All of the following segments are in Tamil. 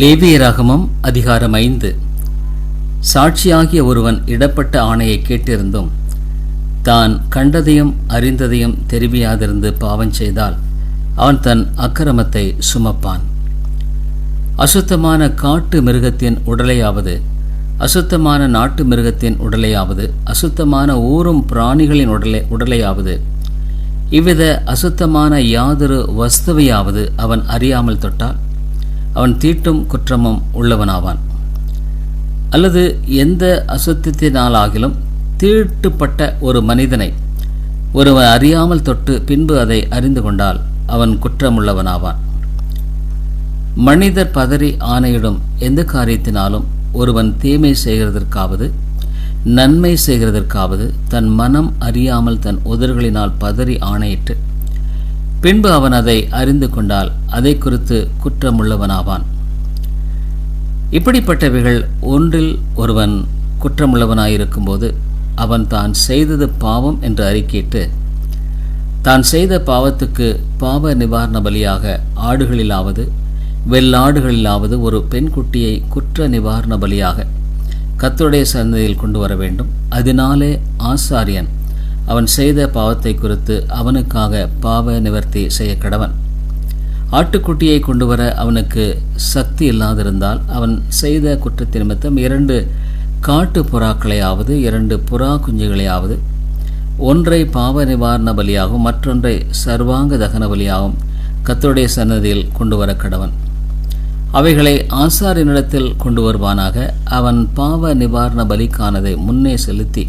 லேவியராகமம் அதிகாரம் ஐந்து. சாட்சியாகிய ஒருவன் இடப்பட்ட ஆணையை கேட்டிருந்தும் தான் கண்டதையும் அறிந்ததையும் தெரிவியாதிருந்து பாவம் செய்தால் அவன் தன் அக்கிரமத்தை சுமப்பான். அசுத்தமான காட்டு மிருகத்தின் உடலையாவது அசுத்தமான நாட்டு மிருகத்தின் உடலையாவது அசுத்தமான ஊரும் பிராணிகளின் உடலை உடலையாவது இவ்வித அசுத்தமான யாதொரு வஸ்துவையாவது அவன் அறியாமல் தொட்டால் அவன் தீட்டும் குற்றமும் உள்ளவனாவான். அல்லது எந்த அசுத்தத்தினாலாகிலும் தீட்டுப்பட்ட ஒரு மனிதனை ஒருவன் அறியாமல் தொட்டு பின்பு அதை அறிந்து கொண்டால் அவன் குற்றமுள்ளவனாவான். மனிதர் பதறி ஆணையிடும் எந்த காரியத்தினாலும் ஒருவன் தீமை செய்கிறதற்காவது நன்மை செய்கிறதற்காவது தன் மனம் அறியாமல் தன் உதர்களினால் பதறி ஆணையிட்டு பின்பு அவன் அதை அறிந்து கொண்டால் அதை குறித்து குற்றமுள்ளவனாவான். இப்படிப்பட்டவைகள் ஒன்றில் ஒருவன் குற்றமுள்ளவனாயிருக்கும்போது அவன் தான் செய்தது பாவம் என்று அறிக்கையிட்டு தான் செய்த பாவத்துக்கு பாவ நிவாரண பலியாக ஆடுகளிலாவது வெள்ளாடுகளிலாவது ஒரு பெண்குட்டியை குற்ற நிவாரண பலியாக கத்துடைய சந்ததியில் கொண்டு வர வேண்டும். அதனாலே ஆசாரியன் அவன் செய்த பாவத்தை குறித்து அவனுக்காக பாவ நிவர்த்தி செய்ய கடவன். ஆட்டுக்குட்டியை கொண்டு வர அவனுக்கு சக்தி இல்லாதிருந்தால் அவன் செய்த குற்றத்தின் நிமித்தம் இரண்டு காட்டு புறாக்களையாவது இரண்டு புறா குஞ்சுகளையாவது ஒன்றை பாவ நிவாரண பலியாகவும் மற்றொன்றை சர்வாங்க தகன பலியாகவும் கத்தருடைய சன்னதியில் கொண்டு வர கடவன். அவைகளை ஆசாரினிடத்தில் கொண்டு வருவானாக அவன் பாவ நிவாரண பலிக்கானதை முன்னே செலுத்தி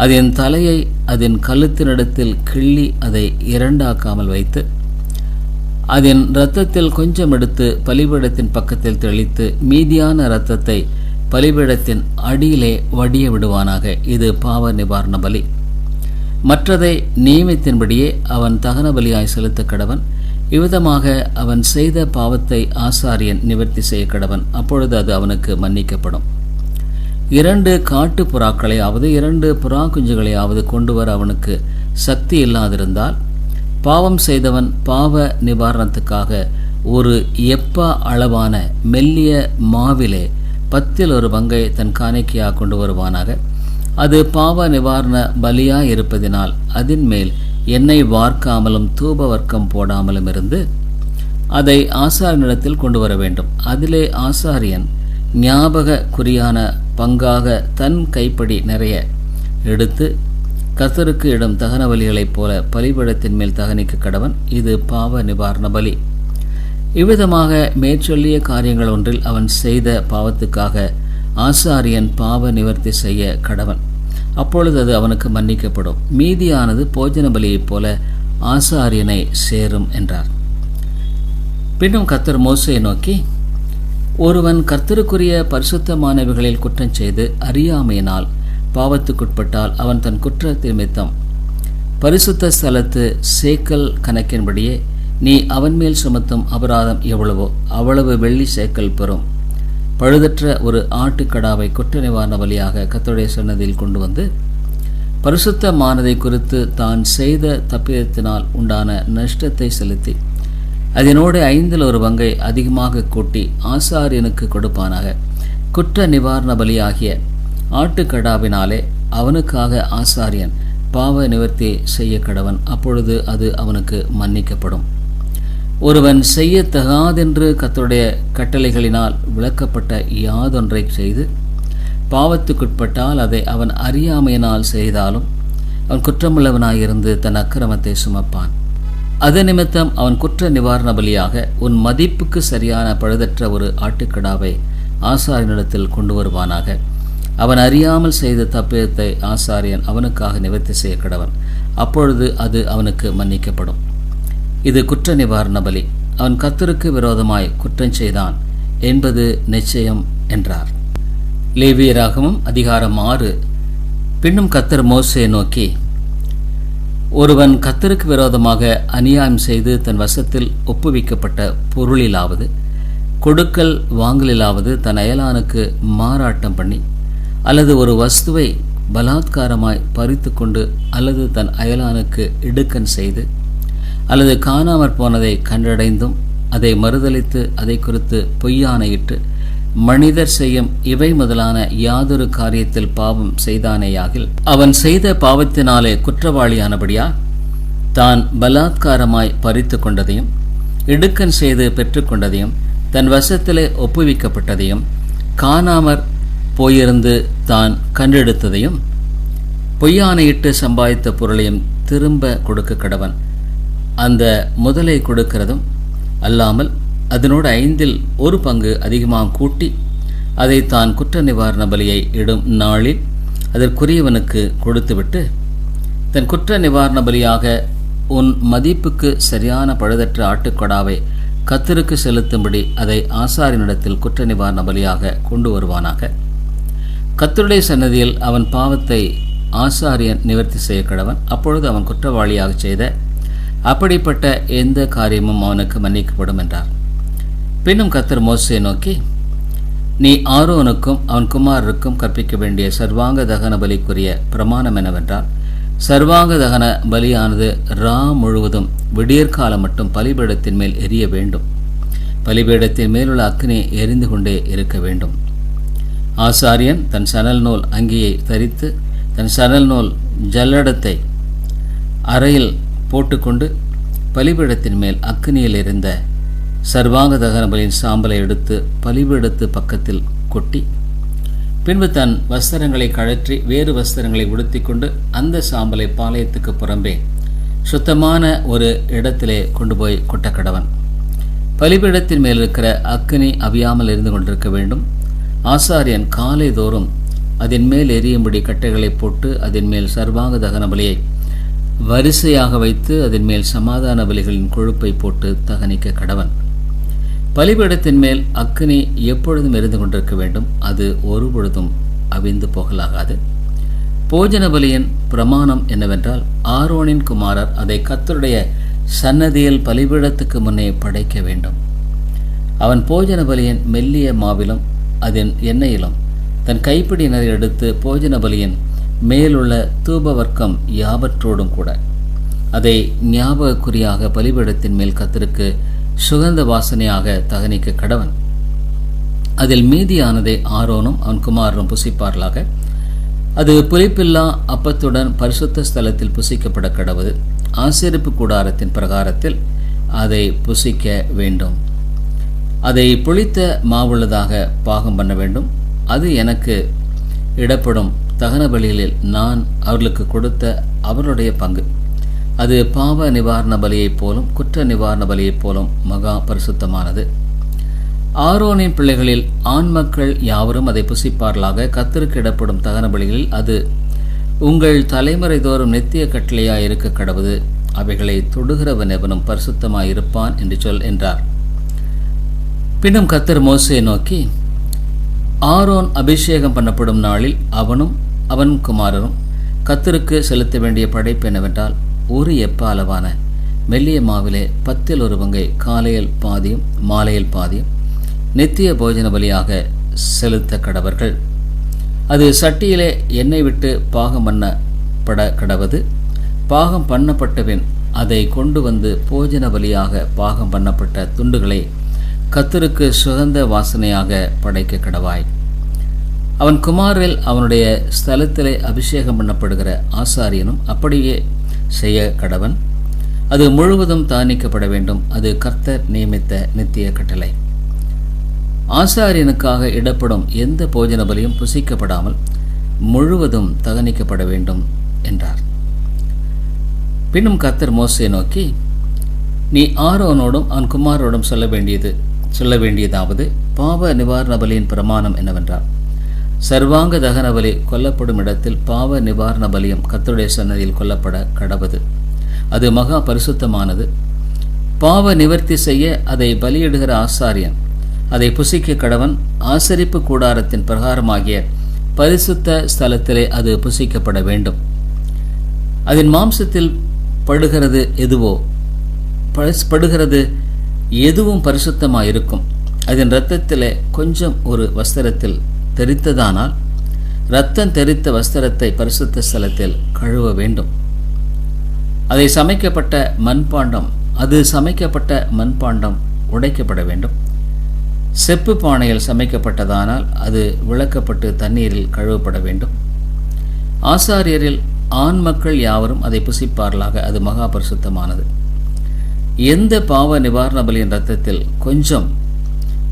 அதன் தலையை அதன் கழுத்தினிடத்தில் கிள்ளி அதை இரண்டாக்காமல் வைத்து அதன் இரத்தத்தில் கொஞ்சம் எடுத்து பலிபீடத்தின் பக்கத்தில் தெளித்து மீதியான இரத்தத்தை பலிபீடத்தின் அடியிலே வடிய விடுவானாக. இது பாவ நிவாரண பலி. மற்றதை நியமித்தின்படியே அவன் தகன பலியாய் செலுத்த கடவன். இவ்விதமாக அவன் செய்த பாவத்தை ஆசாரியன் நிவர்த்தி செய்ய கடவன். அப்பொழுது அது அவனுக்கு மன்னிக்கப்படும். இரண்டு காட்டு புறாக்களையாவது இரண்டு புறா குஞ்சுகளையாவது கொண்டு வர அவனுக்கு சக்தி இல்லாதிருந்தால் பாவம் செய்தவன் பாவ நிவாரணத்துக்காக ஒரு எப்பா அளவான மெல்லிய மாவிலே பத்தில் ஒரு பங்கை தன் காணிக்கையாக கொண்டு வருவானாக. அது பாவ நிவாரண பலியாக இருப்பதினால் அதன் மேல் எண்ணெய் வார்க்காமலும் தூப வர்க்கம் போடாமலும் இருந்து அதை ஆசாரியனிடத்தில் கொண்டு வர வேண்டும். அதிலே ஆசாரியன் ஞாபக குறியான பங்காக தன் கைப்படி நிறைய எடுத்து கத்தருக்கு இடும் தகன பலிகளைப் போல பலிபடத்தின் மேல் தகனிக்க கடவன். இது பாவ நிவாரண பலி. இவ்விதமாக மேற்சொல்லிய காரியங்கள் ஒன்றில் அவன் செய்த பாவத்துக்காக ஆசாரியன் பாவ நிவர்த்தி செய்ய கடவன். அப்பொழுது அது அவனுக்கு மன்னிக்கப்படும். மீதியானது போஜன பலியைப் போல ஆசாரியனை சேரும் என்றார். பின்னும் கத்தர் மோசையை நோக்கி ஒருவன் கர்த்தருக்குரிய பரிசுத்தமானவைகளில் குற்றம் செய்து அறியாமையினால் பாவத்துக்குட்பட்டால் அவன் தன் குற்ற நிமித்தம். பரிசுத்த ஸ்தலத்து சேக்கல் கணக்கின்படியே நீ அவன் மேல் சுமத்தும் அபராதம் எவ்வளவோ அவ்வளவு வெள்ளி சேக்கல் பெறும். பழுதற்ற ஒரு ஆட்டுக்கடாவை குற்ற நிவாரண வழியாக கத்தோடைய சொன்னதில் கொண்டு வந்து பரிசுத்தமானதை குறித்து தான் செய்த தப்பிதத்தினால் உண்டான நஷ்டத்தை செலுத்தி அதனோடு ஐந்தில் ஒரு பங்கை அதிகமாக கூட்டி ஆசாரியனுக்கு கொடுப்பானாக. குற்ற நிவாரண பலியாகிய ஆட்டுக்கடாவினாலே அவனுக்காக ஆசாரியன் பாவ நிவர்த்தி செய்ய கடவன். அப்பொழுது அது அவனுக்கு மன்னிக்கப்படும். ஒருவன் செய்யத்தகாதென்று கத்தருடைய கட்டளைகளினால் விளக்கப்பட்ட யாதொன்றை செய்து பாவத்துக்குட்பட்டால் அதை அவன் அறியாமையினால் செய்தாலும் அவன் குற்றமுள்ளவனாயிருந்து தன் அக்கிரமத்தை சுமப்பான். அது நிமித்தம் அவன் குற்ற நிவாரண பலியாக உன் மதிப்புக்கு சரியான பழுதற்ற ஒரு ஆட்டுக்கடாவை ஆசாரியனிடத்தில் கொண்டு வருவானாக. அவன் அறியாமல் செய்த தப்பியத்தை ஆசாரியன் அவனுக்காக நிவர்த்தி செய்ய கடவன். அப்பொழுது அது அவனுக்கு மன்னிக்கப்படும். இது குற்ற நிவாரண பலி. அவன் கத்தருக்கு விரோதமாய் குற்றம் செய்தான் என்பது நிச்சயம் என்றார். லேவியராகவும் அதிகாரம் ஆறு. பின்னும் கத்தர் மோசையை நோக்கி ஒருவன் கத்தருக்கு விரோதமாக அநியாயம் செய்து தன் வசத்தில் ஒப்புவிக்கப்பட்ட பொருளிலாவது கொடுக்கல் வாங்கலிலாவது தன் அயலானுக்கு மாறாட்டம் பண்ணி அல்லது ஒரு வஸ்துவை பலாத்காரமாய் பறித்து கொண்டு அல்லது தன் அயலானுக்கு இடுக்கன் செய்து அல்லது காணாமற் போனதை கண்டடைந்தும் அதை மறுதலித்து அதை குறித்து பொய்யானையிட்டு மனிதர் செய்யும் இவை முதலான யாதொரு காரியத்தில் பாவம் செய்தானேயாகில் அவன் செய்த பாவத்தினாலே குற்றவாளியானபடியா தான் பலாத்காரமாய் பறித்து கொண்டதையும் இடுக்கன் செய்து பெற்றுக்கொண்டதையும் தன் வசத்திலே ஒப்புவிக்கப்பட்டதையும் காணாமற் போயிருந்து தான் கண்டெடுத்ததையும் பொய்யானையிட்டு சம்பாதித்த பொருளையும் திரும்ப கொடுக்க கடவன். அந்த முதலை கொடுக்கிறதும் அல்லாமல் அதனோடு ஐந்தில் ஒரு பங்கு அதிகமாக கூட்டி அதை தான் குற்ற நிவாரண பலியை இடும் நாளில் அதற்குரியவனுக்கு கொடுத்துவிட்டு தன் குற்ற நிவாரண பலியாக உன் மதிப்புக்கு சரியான பழுதற்ற ஆட்டுக்கொடாவை கத்தருக்கு செலுத்தும்படி அதை ஆசாரினிடத்தில் குற்ற நிவாரண பலியாக கொண்டு வருவானாக. கத்தருடைய சன்னதியில் அவன் பாவத்தை ஆசாரியன் நிவர்த்தி செய்ய கடவன். அப்பொழுது அவன் குற்றவாளியாக செய்த அப்படிப்பட்ட எந்த காரியமும் அவனுக்கு மன்னிக்கப்படும் என்றார். பின்னும் கத்தர் மோசையை நோக்கி நீ ஆரோனுக்கும் அவன் குமாரருக்கும் கற்பிக்க வேண்டிய சர்வாங்க தகன பலிக்குரிய பிரமாணம் என்னவென்றால் சர்வாங்க தகன பலியானது ரா முழுவதும் விடியற்காலம் மட்டும் பலிபீடத்தின் மேல் எரிய வேண்டும். பலிபீடத்தின் மேலுள்ள அக்னி எரிந்து கொண்டே இருக்க வேண்டும். ஆசாரியன் தன் சணல் நூல் அங்கியை தரித்து தன் சணல் நூல் ஜல்லடத்தை அறையில் போட்டுக்கொண்டு பலிபீடத்தின் மேல் அக்னியில் இருந்த சர்வாங்க தகனபலியின் சாம்பலை எடுத்து பலிபீடத்து பக்கத்தில் கொட்டி பின்பு தன் வஸ்திரங்களை கழற்றி வேறு வஸ்திரங்களை உடுத்திக்கொண்டு அந்த சாம்பலை பாளையத்துக்கு புறம்பே சுத்தமான ஒரு இடத்திலே கொண்டு போய் கொட்ட கடவன் பலிபீடத்தின் மேல் இருக்கிற அக்னி அவியாமல் இருந்து கொண்டிருக்க வேண்டும். ஆசாரியன் காலை தோறும் அதன் மேல் எரியும்படி கட்டைகளை போட்டு அதன் மேல் சர்வாங்க தகன பலியை வரிசையாக வைத்து அதன் மேல் சமாதான பலிகளின் கொழுப்பை போட்டு தகனிக்க கடவன். பலிபீடத்தின் மேல் அக்னி எப்பொழுதும் எரிந்து கொண்டிருக்க வேண்டும். அது ஒருபொழுதும் அவிந்து போகலாகாது. போஜன பலியின் பிரமாணம் என்னவென்றால் ஆரோனின் குமாரர் அதை கத்தருடைய சன்னதியில் பலிபீடத்துக்கு முன்னே படைக்க வேண்டும். அவன் போஜன பலியின் மெல்லிய மாவிலும் அதன் எண்ணெயிலும் தன் கைப்பிடியினரை எடுத்து போஜன பலியின் மேலுள்ள தூபவர்க்கம் யாவற்றோடும் கூட அதை ஞாபகக்குறியாக பலிபீடத்தின் மேல் கத்திற்கு சுகந்த வாசனையாக தகனிக்க கடவன். அதில் மீதியானதை ஆரோனும் அவன் குமாரனும் புசிப்பார்களாக. அது புளிப்பில்லா அப்பத்துடன் பரிசுத்த ஸ்தலத்தில் புசிக்கப்பட கடவுது. ஆசிரிப்பு கூடாரத்தின் பிரகாரத்தில் அதை புசிக்க வேண்டும். அதை புளித்த மாவுள்ளதாக பாகம் பண்ண வேண்டும். அது எனக்கு இடப்படும் தகன பலிகளில் நான் அவர்களுக்கு கொடுத்த அவருடைய பங்கு. அது பாவ நிவாரண பலியைப் போலும் குற்ற நிவாரண பலியைப் போலும் மகா பரிசுத்தமானது. ஆரோனின் பிள்ளைகளில் ஆண் மக்கள் யாவரும் அதை புசிப்பார்களாக. கத்திற்கு இடப்படும் தகன பலிகளில் அது உங்கள் தலைமுறை தோறும் நித்திய கட்டளையாய் இருக்க கடவுது. அவைகளை தொடுகிறவன் எவனும் பரிசுத்தமாய் இருப்பான் என்று சொல் என்றார். பின்னும் கத்தர் மோசையை நோக்கி ஆரோன் அபிஷேகம் பண்ணப்படும் நாளில் அவனும் அவன் குமாரரும் கத்தருக்கு செலுத்த வேண்டிய படைப்பு என்னவென்றால் ஒரு எப்ப அளவான மெல்லிய மாவிலே பத்தில் ஒரு பங்கை காலையில் பாதியும் மாலையில் பாதியும் நித்திய போஜன பலியாக செலுத்த கடவர்கள். அது சட்டியிலே எண்ணெய் விட்டு பாகம் பண்ணப்பட கடவது. பாகம் பண்ணப்பட்டபின் அதை கொண்டு வந்து போஜன பலியாக பாகம் பண்ணப்பட்ட துண்டுகளை கத்தருக்கு சுகந்த வாசனையாக படைக்க கடவாய். அவன் குமாரில் அவனுடைய ஸ்தலத்திலே அபிஷேகம் பண்ணப்படுகிற ஆசாரியனும் அப்படியே செய்ய கடவன் அது முழுவதும் தானிக்கப்பட வேண்டும். அது கர்த்தர் நியமித்த நித்திய கட்டளை. ஆசாரியனுக்காக இடப்படும் எந்த போஜன பலியும் புசிக்கப்படாமல் முழுவதும் தகனிக்கப்பட வேண்டும் என்றார். பின்னும் கர்த்தர் மோசை நோக்கி நீ ஆரோனோடும் அவன் குமாரோடும் சொல்ல வேண்டியது சொல்ல வேண்டியதாவது பாவ நிவாரண பலியின் பிரமாணம் என்னவென்றால் சர்வாங்க தகன பலி கொல்லப்படும் இடத்தில் பாவ நிவாரண பலியம் கத்தருடைய சன்னதியில் கொல்லப்பட கடவது. அது மகா பரிசுத்தமானது. பாவ நிவர்த்தி செய்ய அதை பலியிடுகிற ஆசாரியன் அதை புசிக்க கடவன் ஆசரிப்பு கூடாரத்தின் பிரகாரமாகிய பரிசுத்த ஸ்தலத்திலே அது புசிக்கப்பட வேண்டும். அதன் மாம்சத்தில் படுகிறது எதுவோ பரிசு- படுகிறது எதுவும் பரிசுத்தமாக இருக்கும் அதன் இரத்தத்தில் கொஞ்சம் ஒரு வஸ்திரத்தில் தெரித்ததானால் இரத்தம் தெரித்த வஸ்திரத்தை பரிசுத்த ஸ்தலத்தில் கழுவ வேண்டும். அதை சமைக்கப்பட்ட மண்பாண்டம் அது சமைக்கப்பட்ட மண்பாண்டம் உடைக்கப்பட வேண்டும். செப்பு பானையில் சமைக்கப்பட்டதானால் அது விளக்கப்பட்டு தண்ணீரில் கழுவப்பட வேண்டும். ஆசாரியரில் ஆண் மக்கள் யாவரும் அதை புசிப்பார்களாக அது மகா பரிசுத்தமானது. எந்த பாவ நிவாரண பலியின் ரத்தத்தில் கொஞ்சம்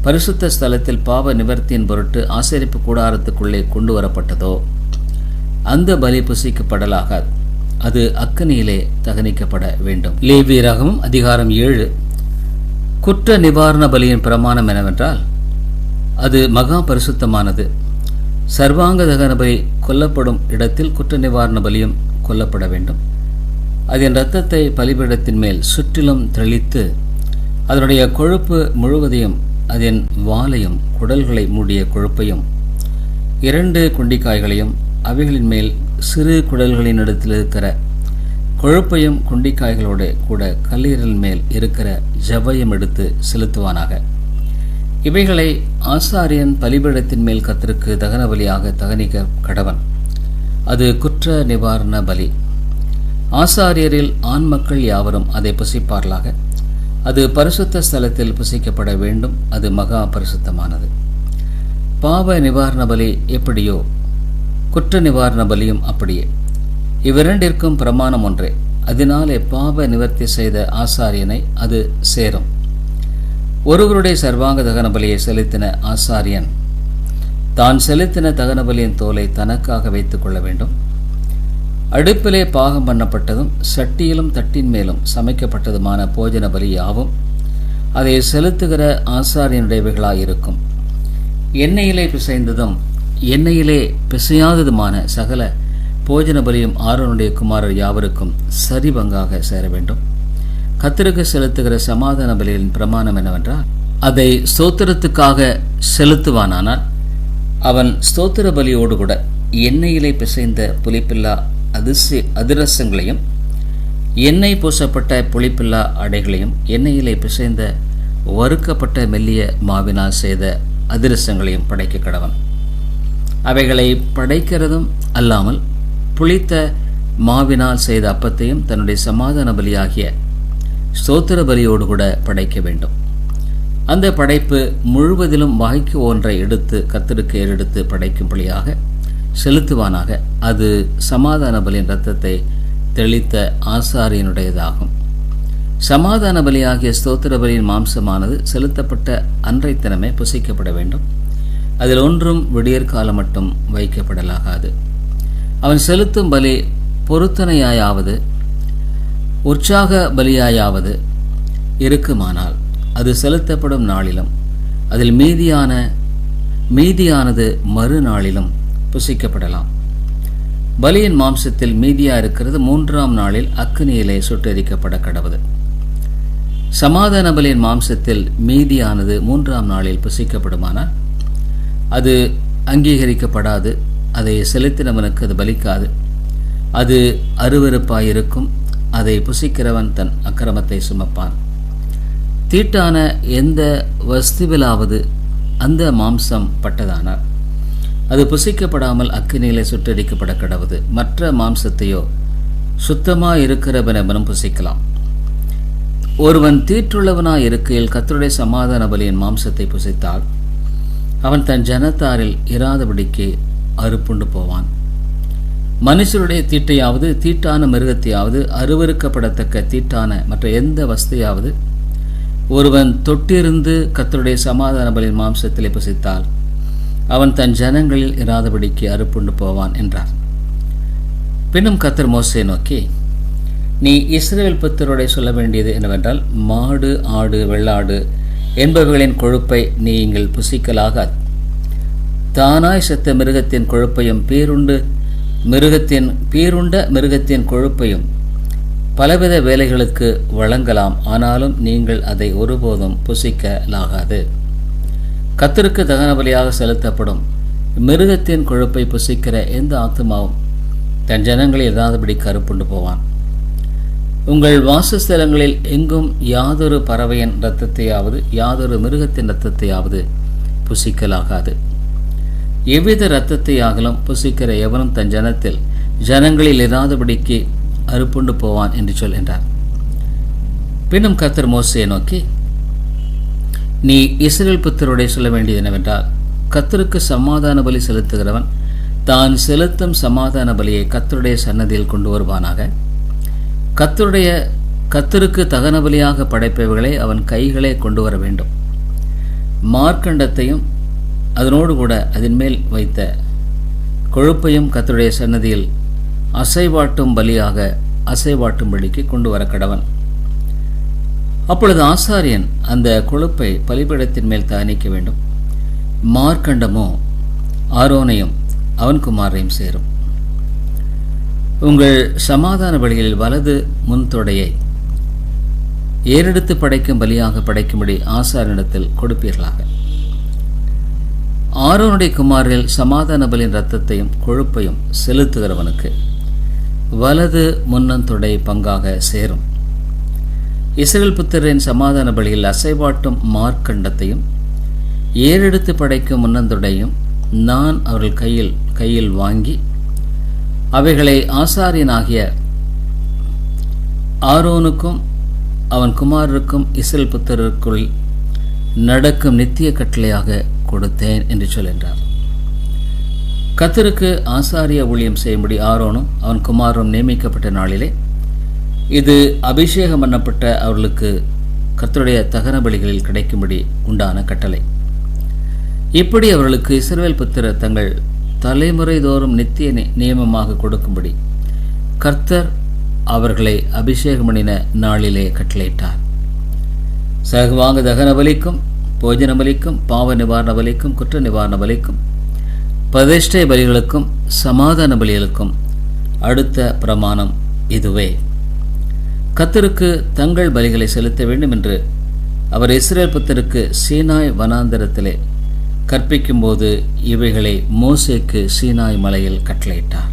பரிசுத்த ஸ்தலத்தில் பாவ நிவர்த்தியின் பொருட்டு ஆசரிப்பு கூடாரத்துக்குள்ளே கொண்டு வரப்பட்டதோ அந்த பலி புசிக்கப்படலாகாது அது அக்கனியிலே தகனிக்கப்பட வேண்டும். லேவியராகவும் அதிகாரம் ஏழு. குற்ற நிவாரண பலியின் பிரமாணம் என்னவென்றால் அது மகா பரிசுத்தமானது. சர்வாங்க தகன பலி கொல்லப்படும் இடத்தில் குற்ற நிவாரண பலியும் கொல்லப்பட வேண்டும். அதன் இரத்தத்தை பலிபீடத்தின் மேல் சுற்றிலும் தெளித்து அதனுடைய கொழுப்பு முழுவதையும் அதன் வாலையும் குடல்களை மூடிய கொழுப்பையும் இரண்டு குண்டிக்காய்களையும் அவைகளின் மேல் சிறு குடல்களின் இடத்தில் இருக்கிற கொழுப்பையும் குண்டிக்காய்களோடு கூட கல்லீரல் மேல் இருக்கிற ஜவ்வையும் எடுத்து செலுத்துவானாக. இவைகளை ஆசாரியன் பலிபீடத்தின் மேல் கத்திற்கு தகன பலியாக தகனிக்க கடவன். அது குற்ற நிவாரண பலி. ஆசாரியரில் ஆண் மக்கள் யாவரும் அதை புசிப்பார்களாக? அது பரிசுத்த ஸ்தலத்தில் புசிக்கப்பட வேண்டும். அது மகா பரிசுத்தமானது. பாவ நிவாரண பலி எப்படியோ குற்ற நிவாரண பலியும் அப்படியே. இவ்விரண்டிற்கும் பிரமாணம் ஒன்றே. அதனாலே பாவ நிவர்த்தி செய்த ஆசாரியனை அது சேரும். ஒருவருடைய சர்வாங்க தகன பலியை செலுத்தின ஆசாரியன் தான் செலுத்தின தகன பலியின் தோலை தனக்காக வைத்துக் கொள்ள வேண்டும். அடுப்பிலே பாகம் பண்ணப்பட்டதும் சட்டியிலும் தட்டின் மேலும் சமைக்கப்பட்டதுமான போஜன பலியாவும் அதை செலுத்துகிற ஆசாரியனுடையவைகளாயிருக்கும். எண்ணெயிலே பிசைந்ததும் எண்ணெயிலே பிசையாததுமான சகல போஜன பலியும் ஆரோனுடைய குமாரர் யாவருக்கும் சரி பங்காக சேர வேண்டும். கத்திற்கு செலுத்துகிற சமாதான பலியின் பிரமாணம் என்னவென்றால் அதை ஸ்தோத்திரத்துக்காக செலுத்துவானானால் அவன் ஸ்தோத்திர பலியோடு கூட எண்ணெயிலே பிசைந்த புலிப்பில்லா அதிர்சி அதிரசங்களையும் எண்ணெய் பூசப்பட்ட புளிப்பில்லா அடைகளையும் எண்ணெயிலே பிசைந்த வறுக்கப்பட்ட மெல்லிய மாவினால் செய்த அதிரசங்களையும் படைக்க கடவன். அவைகளை படைக்கிறதும் அல்லாமல் புளித்த மாவினால் செய்த அப்பத்தையும் தன்னுடைய சமாதான பலியாகிய ஸ்தோத்திர பலியோடு கூட படைக்க வேண்டும். அந்த படைப்பு முழுவதிலும் வாய்க்கு ஒன்றை எடுத்து கத்திருக்கு ஏறெடுத்து படைக்கும்படியாக செலுத்துவானாக. அது சமாதான பலியின் இரத்தத்தை தெளித்த ஆசாரியனுடையதாகும். சமாதான பலியாகிய ஸ்தோத்திர பலியின் மாம்சமானது செலுத்தப்பட்ட அன்றைத்தனமே புசிக்கப்பட வேண்டும். அதில் ஒன்றும் விடியற்காலம் மட்டும் வைக்கப்படலாகாது. அவன் செலுத்தும் பலி பொருத்தனையாயாவது உற்சாக பலியாயாவது இருக்குமானால் அது செலுத்தப்படும் நாளிலும் அதில் மீதியான மீதியானது மறுநாளிலும் புசிக்கப்படலாம். பலியின் மாம்சத்தில் மீதியா இருக்கிறது மூன்றாம் நாளில் அக்னியிலே சுட்டெரிக்கப்பட கடவுது. சமாதான பலியின் மாம்சத்தில் மீதியானது மூன்றாம் நாளில் புசிக்கப்படுமானால் அது அங்கீகரிக்கப்படாது அதை செலுத்தினவனுக்கு அது பலிக்காது. அது அருவறுப்பாயிருக்கும் அதை புசிக்கிறவன் தன் அக்கிரமத்தை சுமப்பான். தீட்டான எந்த வஸ்துவிலாவது அந்த மாம்சம் பட்டதானார் அது புசிக்கப்படாமல் அக்கினியிலே சுட்டரிக்கப்பட கடவுது மற்ற மாம்சத்தையோ சுத்தமாக இருக்கிறவனவனும் புசிக்கலாம். ஒருவன் தீற்றுள்ளவனாய் இருக்கையில் கத்தருடைய சமாதான பலியின் மாம்சத்தை புசித்தால் அவன் தன் ஜனத்தாரில் இராதபடிக்கு அறுப்புண்டு போவான். மனுஷருடைய தீட்டையாவது தீட்டான மிருகத்தையாவது அருவறுக்கப்படத்தக்க தீட்டான மற்ற எந்த வஸ்தையாவது ஒருவன் தொட்டிருந்து கத்தருடைய சமாதான பலியின் மாம்சத்திலே புசித்தால் அவன் தன் ஜனங்களில் இராதபடிக்கு அறுப்புண்டு போவான் என்றார். பின்னும் கத்தர் மோசை நோக்கி நீ இஸ்ரேல் புத்தருடைய சொல்ல வேண்டியது என்னவென்றால் மாடு ஆடு வெள்ளாடு என்பவைகளின் கொழுப்பை நீங்கள் புசிக்கலாகாது. தானாய் செத்த மிருகத்தின் கொழுப்பையும் பேருண்டு மிருகத்தின் பேருண்ட மிருகத்தின் கொழுப்பையும் பலவித வேலைகளுக்கு வழங்கலாம். ஆனாலும் நீங்கள் அதை ஒருபோதும் புசிக்கலாகாது. கத்திற்கு தகன பலியாக செலுத்தப்படும். மிருகத்தின் கொழுப்பை புசிக்கிற எந்த ஆத்மாவும் தன் ஜனங்களில் இராதபடி கருப்புண்டு போவான். உங்கள் வாசஸ்தலங்களில் எங்கும் யாதொரு பறவையின் இரத்தத்தையாவது யாதொரு மிருகத்தின் இரத்தத்தையாவது புசிக்கலாகாது. எவ்வித இரத்தத்தையாகலும் புசிக்கிற எவனும் தன் ஜனத்தில் ஜனங்களில் இராதபடிக்கு அறுப்புண்டு போவான் என்று சொல்கின்றார். பின்னும் கத்தர் மோசையை நோக்கி நீ இஸ்ரேல் புத்தருடைய சொல்ல வேண்டியது என்னவென்றால் கத்தருக்கு சமாதான பலி செலுத்துகிறவன் தான் செலுத்தும் சமாதான பலியை கத்தருடைய சன்னதியில் கொண்டு வருவானாக. கத்தருடைய கத்தருக்கு தகன பலியாக படைப்பவர்களை அவன் கைகளே கொண்டு வர வேண்டும். மார்க்கண்டத்தையும் அதனோடு கூட அதன் மேல் வைத்த கொழுப்பையும் கத்தருடைய சன்னதியில் அசைவாட்டும் பலியாக அசைவாட்டும்படிக்கு கொண்டு வர கடவன் அப்பொழுது ஆசாரியன் அந்த கொழுப்பை பலிபீடத்தின் மேல் தானிக்க வேண்டும். மார்க்கண்டமோ ஆரோனையும் அவன் குமாரையும் சேரும். உங்கள் சமாதான பலிகளில் வலது முன்தொடையை ஏறெடுத்து படைக்கும் பலியாக படைக்கும்படி ஆசாரியனிடத்தில் கொடுப்பீர்களாக. ஆரோனுடைய குமாரில் சமாதான பலியின் ரத்தத்தையும் கொழுப்பையும் செலுத்துகிறவனுக்கு வலது முன்னந்தொடை பங்காக சேரும். இஸ்ரேல் புத்திரின் சமாதான பலியில் அசைவாட்டும் மார்க்கண்டத்தையும் ஏறெடுத்து படைக்கும் முன்னந்தொடையும் நான் அவர்கள் கையில் கையில் வாங்கி அவைகளை ஆசாரியனாகிய ஆரோனுக்கும் அவன் குமாரருக்கும் இஸ்ரேல் புத்தருக்குள் நடக்கும் நித்திய கட்டளையாக கொடுத்தேன் என்று சொல்கின்றார். கத்தருக்கு ஆசாரிய ஊழியம் செய்யும்படி ஆரோனும் அவன் குமாரும் நியமிக்கப்பட்ட நாளிலே இது அபிஷேகம் பண்ணப்பட்ட அவர்களுக்கு கர்த்தருடைய தகன பலிகளில் கிடைக்கும்படி உண்டான கட்டளை. இப்படி அவர்களுக்கு இஸ்ரவேல் புத்திர தங்கள் தலைமுறை தோறும் நித்திய நி- நியமமாக கொடுக்கும்படி கர்த்தர் அவர்களை அபிஷேகம் பண்ணின நாளிலே கட்டளையிட்டார். சகவாங்க தகன பலிக்கும் போஜன பலிக்கும் பாவ நிவாரண பலிக்கும் குற்ற நிவாரண பலிக்கும் பிரதிஷ்டை பலிகளுக்கும் சமாதான பலிகளுக்கும் அடுத்த பிரமாணம் இதுவே. கத்தருக்கு தங்கள் பலிகளை செலுத்த வேண்டும் என்று அவர் இஸ்ரேல் புத்தருக்கு சீனாய் வனாந்தரத்திலே கற்பிக்கும்போது இவைகளை மோசேக்கு சீனாய் மலையில் கட்டளையிட்டார்.